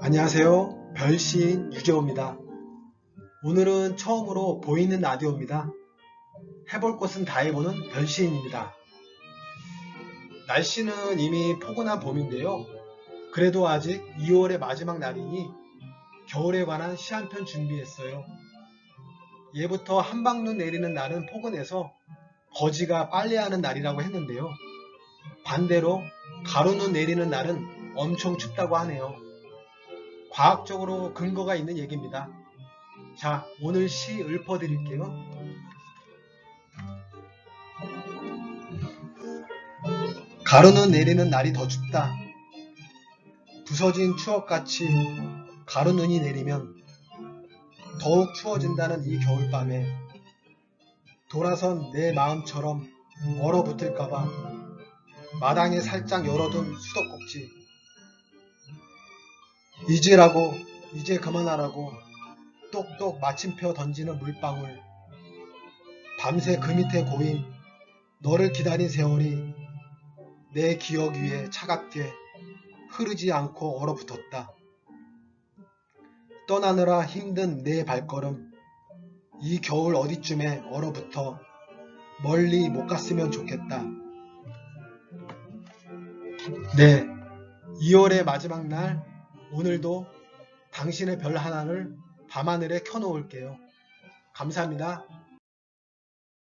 안녕하세요. 별시인 유재호입니다. 오늘은 처음으로 보이는 라디오입니다. 해볼 것은 다 해보는 별시인입니다. 날씨는 이미 포근한 봄인데요. 그래도 아직 2월의 마지막 날이니 겨울에 관한 시 한 편 준비했어요. 예부터 한방눈 내리는 날은 포근해서 거지가 빨래하는 날이라고 했는데요. 반대로 가루눈 내리는 날은 엄청 춥다고 하네요. 과학적으로 근거가 있는 얘기입니다. 자, 오늘 시 읊어드릴게요. 가루는 내리는 날이 더 춥다. 부서진 추억같이 가루눈이 내리면 더욱 추워진다는 이 겨울밤에 돌아선 내 마음처럼 얼어붙을까봐 마당에 살짝 열어둔 수도꼭지 잊으라고 이제 그만하라고 똑똑 마침표 던지는 물방울 밤새 그 밑에 고인 너를 기다린 세월이 내 기억 위에 차갑게 흐르지 않고 얼어붙었다. 떠나느라 힘든 내 발걸음 이 겨울 어디쯤에 얼어붙어 멀리 못 갔으면 좋겠다. 네, 2월의 마지막 날 오늘도 당신의 별 하나를 밤하늘에 켜놓을게요. 감사합니다.